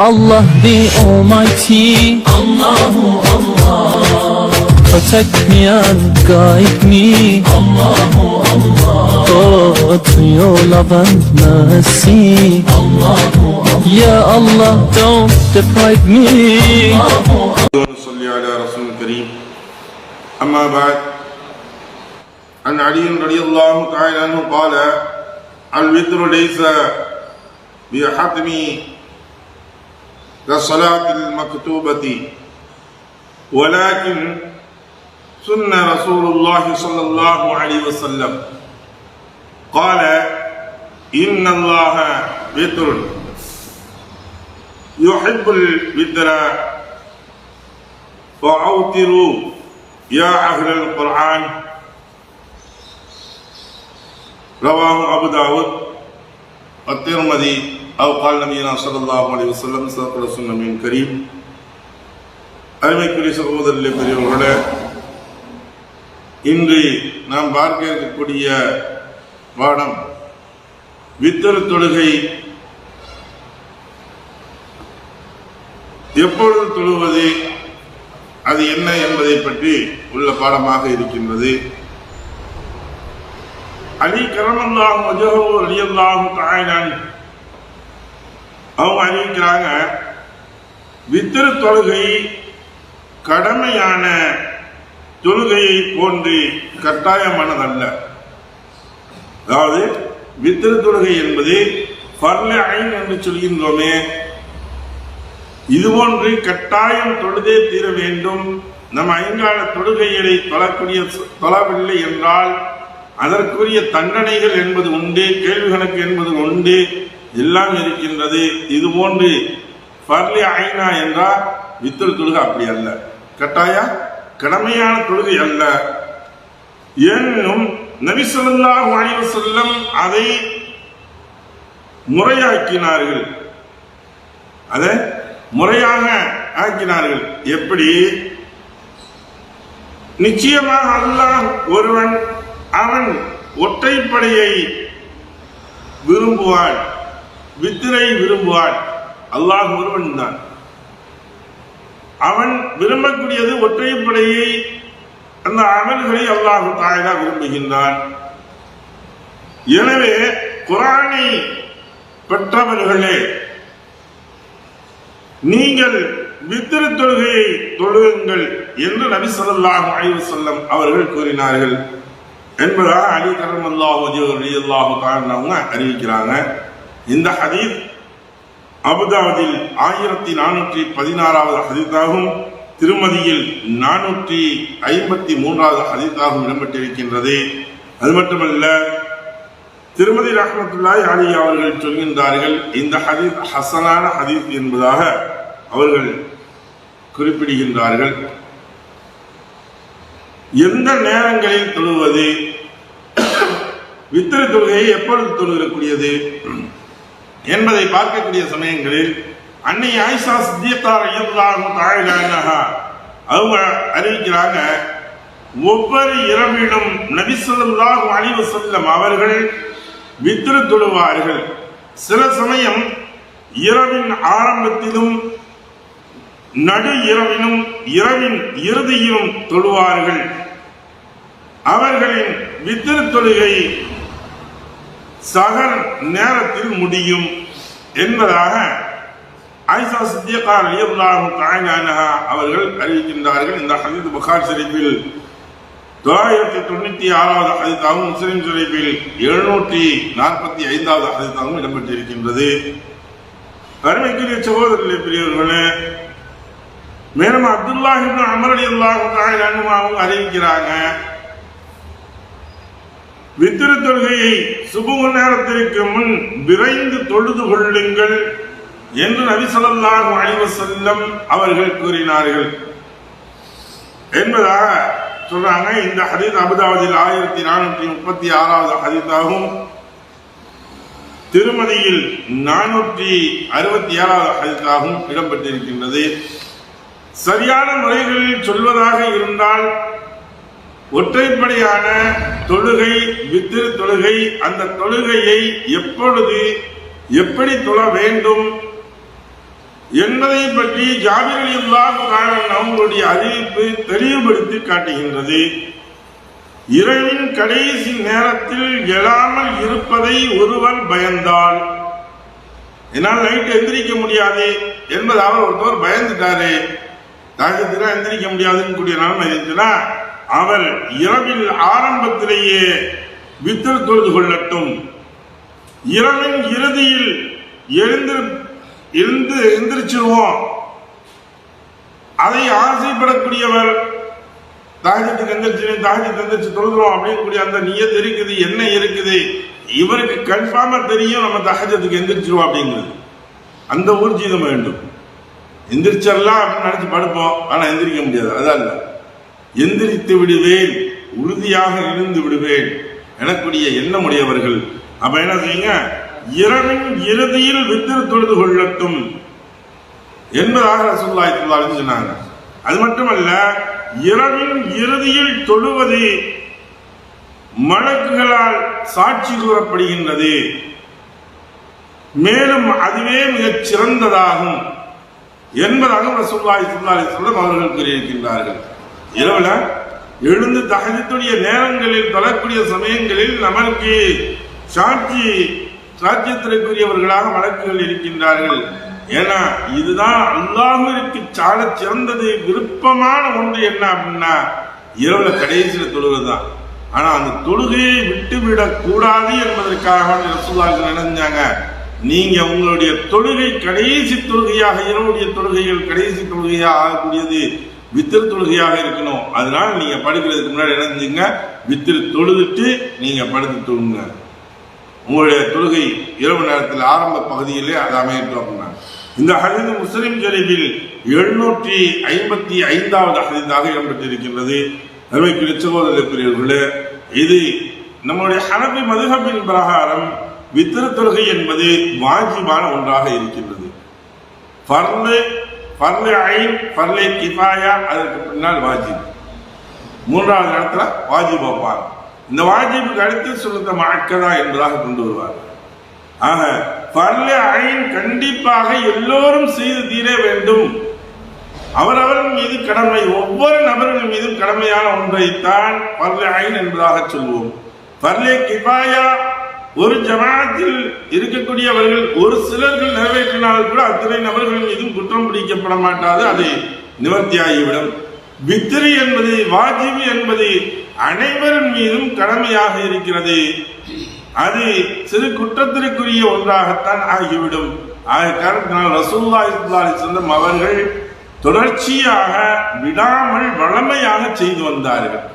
Allah the Almighty. Allahu Allah. Protect me and guide me. Allahu Allah. Oh, to your love and mercy. Allahu Allah. Ya Allah, don't deprive me. صلي على رسول الكريم أما بعد عن علي رضي الله تعالى عنه قال الوتر ليس بحتم كالصلاة المكتوبة. ولكن سن رسول الله صلى الله عليه وسلم قال إن الله وتر يحب الوتر فأوتروا يا أهل القرآن. رواه أبو داود الترمذي. أو قال نبينا صلى الله عليه وسلم صدق رسول النبي الكريم அருமைக்குரிய சகோதரர்களே பெரியவர்களே இன்று நாம் பார்க்க இருக்கக்கூடிய பாடம் வித்தர் தொழுகை எப்பொழுது தொழுவது அது என்ன என்பதை பற்றி உள்ள பாடமாக இருக்கின்றது அலி கரமல்லாஹும் வஜஹு அலியல்லாஹும் தாயினான் அவங்க அறிவிக்கிறாங்க வித்திரு தொழுகை கடமையான தொழுகையை போன்று கட்டாயமானதல்ல. அதாவது வித்திரு தொழுகை என்பது பர்ல ஐன் என்று சொல்கின்றோமே. இதுபோன்று கட்டாயம் தொழுதே தீர வேண்டும். நம் ஐங்கால தொழுகைகளை தொழக்கூடிய தொழவில்லை என்றால் அதற்குரிய தண்டனைகள் என்பது உண்டு கேள்வி கணக்கு என்பது உண்டு. எல்லாம் இருக்கின்றது. இது போன்று பர்லி ஐனா என்றால் வித்தல் தொழுகை அப்படி அல்ல. கட்டாய கடமையான தொழுகை அல்ல. ஏனும் நபி ஸல்லல்லாஹு செல்லம் அதை முறையாக்கினார்கள். அதை முறையாக ஆக்கினார்கள். எப்படி? நிச்சயமாக அல்லாஹ் ஒருவன் அவன் ஒற்றைப்படையை விரும்புவான். வித்திரை விரும்புவான் அல்லாஹ் ஒருவன் தான். அவன் விரும்பக்கூடியது ஒற்றைப்படையை அந்த அமல்களை அல்லாஹ் தாயதா விரும்புகின்றான். எனவே குரானை பெற்றவர்களே நீங்கள் வித்திரு தொழுகையை தொழுகுங்கள் என்று நபி ஸல்லல்லாஹு அலைஹி செல்லம் அவர்கள் கூறினார்கள். என்பதாக அலி கரம் அல்லாஹு அல்லாஹு அவங்க அறிவிக்கிறாங்க. இந்த ஹதீத் அபுதாபதில் ஆயிரத்தி நானூற்றி பதினாறாவது ஹதீஸாகும் திருமதியில் நானூற்றி ஐம்பத்தி மூன்றாவது ஹதீத்தாகவும் இடம்பெற்றிருக்கின்றது. அது மட்டுமல்ல திருமதி ரஹமத்துல்லாய் அலி அவர்கள் சொல்கின்றார்கள் இந்த ஹதீத் ஹசனான ஹதீத் என்பதாக அவர்கள் குறிப்பிடுகின்றார்கள். எந்த நேரங்களில் தொழுவது? வித்திரு தொழுகையை எப்பொழுது தொழுகிறக்கூடியது? என்பதை பார்க்கக்கூடிய சமயங்களில் அன்னை ஆயிஷா சித்தியத்தார் ஐயத்தாரும் தாழகா அவங்க அறிவிக்கிறாங்க ஒவ்வொரு இரவிலும் நபிசல்லாஹு அழிவு செல்லும் அவர்கள் வித்திரு தொழுவார்கள். சில சமயம் இரவின் ஆரம்பத்திலும் நடு இரவிலும் இரவின் இறுதியிலும் தொழுவார்கள். அவர்களின் வித்திரு தொழுகை சகல் நேரத்தில் முடியும் என்பதாக ஐசா சித்தியக்கார் அலியல்லாஹு தாயனானஹா அவர்கள் அறிவிக்கின்றார்கள் இந்த ஹதீத் புகார் ஷெரீஃபில். தொள்ளாயிரத்தி தொண்ணூத்தி ஆறாவது ஹதீத்தாகவும் முஸ்லிம் ஷெரீஃபில் எழுநூற்றி நாற்பத்தி ஐந்தாவது ஹதீத்தாகவும் இடம்பெற்றிருக்கின்றது. கருமைக்குரிய சகோதரர்களே பெரியவர்களே மேலும் அப்துல்லாஹிபின் அமரடி அல்லாஹும் அல்லாஹு தாயனானும் அவங்க அறிவிக்கிறாங்க வித்திரு தொழுகையை சுபுக நேரத்திற்கு முன் விரைந்து தொழுது கொள்ளுங்கள் என்று நபி அழிவு செல்லம் அவர்கள் கூறினார்கள். என்பதாக சொல்றாங்க. இந்த ஹதீத் அபுதாபதில் ஆயிரத்தி நானூற்றி முப்பத்தி ஆறாவது ஹதீத்தாகும் திருமதியில் நானூற்றி அறுபத்தி ஏழாவது ஹதீத்தாகவும் இடம்பெற்றிருக்கின்றது. சரியான முறைகளில் சொல்வதாக இருந்தால் ஒற்றைப்படையான தொழுகை வித்திரு தொழுகை அந்த தொழுகையை எப்பொழுது எப்படி தொழ வேண்டும் என்பதை பற்றி ஜாபிர் இல்லாமல் அவங்களுடைய அறிவிப்பு தெளிவுபடுத்தி காட்டுகின்றது. இரவின் கடைசி நேரத்தில் எழாமல் இருப்பதை ஒருவர் பயந்தால் என்னால் நைட்டு எந்திரிக்க முடியாது என்பதாக ஒருத்தவர் பயந்துட்டாரு. தாஜத்தினா எந்திரிக்க முடியாதுன்னு கூடிய நிலைமை இருந்துச்சுன்னா அவர் இரவில் ஆரம்பத்திலேயே வித்தல் தொழுது கொள்ளட்டும். இரவின் இறுதியில் எழுந்து எழுந்து எந்திரிச்சிருவோம். அதை ஆசைப்படக்கூடியவர் தாஜத்துக்கு எந்திரிச்சு தாஜத்துக்கு எந்திரிச்சு தொழுகிறோம் அப்படின்னு கூடிய அந்த நியத்து இருக்குது என்ன இருக்குது? இவருக்கு கன்ஃபார்மா தெரியும் நம்ம தகஜத்துக்கு எந்திரிச்சிருவோம் அப்படிங்கிறது. அந்த ஊர்ஜிதம் வேண்டும். எந்திரிச்சிடலாம் அப்படின்னு நினைச்சு படுப்போம் ஆனா எந்திரிக்க முடியாது. அதான் இல்லை. எந்திரித்து விடுவேன் உறுதியாக இருந்து விடுவேன் எனக்குரிய எண்ணமுடையவர்கள். அப்ப என்ன செய்யுங்க? இரவின் இறுதியில் வித்திரு தொழுது கொள்ளட்டும் என்பதாக ரசூலுல்லாஹி சொன்னாங்க. அது மட்டுமல்ல இரவின் இறுதியில் தொழுவது மலக்குகளால் சாட்சி கூறப்படுகின்றது. மேலும் அதுவே மிகச் சிறந்ததாகும் என்பதாக ரசூல்லாய் சொல்லம் அவர்கள் கூறியிருக்கின்றார்கள். இரவுல எழுந்து தகஜத்துடைய நேரங்களில் தொழக்கூடிய சமயங்களில் நமக்கு சாட்சி சாட்சியத்திற்குரியவர்களாக வழக்குகள் இருக்கின்றார்கள். ஏன்னா இதுதான் அல்லாஹிற்கு சால சிறந்தது விருப்பமான ஒன்று என்ன அப்படின்னா இரவுல கடைசியில் தொழுவதுதான். ஆனா அந்த தொழுகையை விட்டுவிடக் கூடாது என்பதற்காக ரசூலாக்கள் நினைஞ்சாங்க நீங்க உங்களுடைய தொழுகை கடைசி தொழுகையாக இரவுடைய தொழுகைகள் கடைசி தொழுகையாக ஆகக்கூடியது வித்திரு தொழுகையாக இருக்கணும். அதனால நீங்க படுக்கிறதுக்கு முன்னாடி என்ன செஞ்சுங்க வித்திரு தொழுதுட்டு நீங்க படுத்து தூங்குங்க. உங்களுடைய தொழுகை இரவு நேரத்தில் ஆரம்ப பகுதியிலே அது அமையட்டும் அப்படின்னா. இந்த ஹதீது முஸ்லிம் ஷரீஃபில் எழுநூற்றி ஐம்பத்தி ஐந்தாவது ஹதீதாக இடம்பெற்றிருக்கின்றது. அருமைக்குரிய சகோதரர்களே இது நம்முடைய ஹனபி மதுஹபின் பிரகாரம் வித்திர தொழுகை என்பது வாஜிபான ஒன்றாக இருக்கின்றது. ஃபர்லு ஃபர்லு ஐன் ஃபர்லே கிஃபாயா அதற்கு பின்னால் வாஜிப். மூன்றாவது இடத்துல வாஜிப் வைப்பார். இந்த வாஜிபுக்கு அடுத்து சொல்லுத்த மாக்கதா என்பதாக கொண்டு வருவார். ஆக ஃபர்லே ஐன் கண்டிப்பாக எல்லோரும் செய்து தீர வேண்டும். அவரவரின் மீது கடமை ஒவ்வொரு நபர்கள் மீதும் கடமையான ஒன்றைத்தான் பர்லே ஐன் என்பதாக சொல்வோம். பர்லே கிஃபாயா ஒரு ஜமாத்தில் இருக்கக்கூடியவர்கள் ஒரு சிலர்கள் நிறைவேற்றினால் கூட அத்தனை நபர்கள் மீதும் குற்றம் பிடிக்கப்பட மாட்டாது. அது நிவர்த்தியாகிவிடும். வித்திரி என்பது வாஜிபு என்பது அனைவரின் மீதும் கடமையாக இருக்கிறது. அது சிறு குற்றத்திற்குரிய ஒன்றாகத்தான் ஆகிவிடும். ஆக காரணத்தினால் ரசூல்லா இஸ்லாலி செல்லம் அவர்கள் தொடர்ச்சியாக விடாமல் வளமையாக செய்து வந்தார்கள்.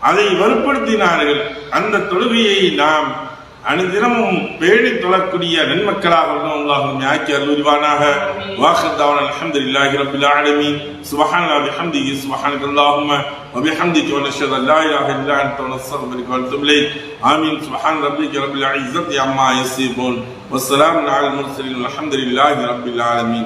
அதை வலுப்படுத்தினார்கள். அந்த தொழுகையை நாம் அனுதினமும் பேணி தொழக்கூடிய நன்மக்களாக உள்ளோம் அல்லாஹும் ஆக்கி அருள்வானாக வாஹத்தாவன் அல்ஹம்துலில்லாஹி ரப்பில் ஆலமீன் சுப்ஹானல்லாஹி பிஹம்திஹி சுப்ஹானக அல்லாஹும்ம وبحمدك ونشهد ان لا اله الا انت ونستغفرك ونتوب اليك امين سبحان ربك رب العزه عما يصفون والسلام على المرسلين والحمد لله رب العالمين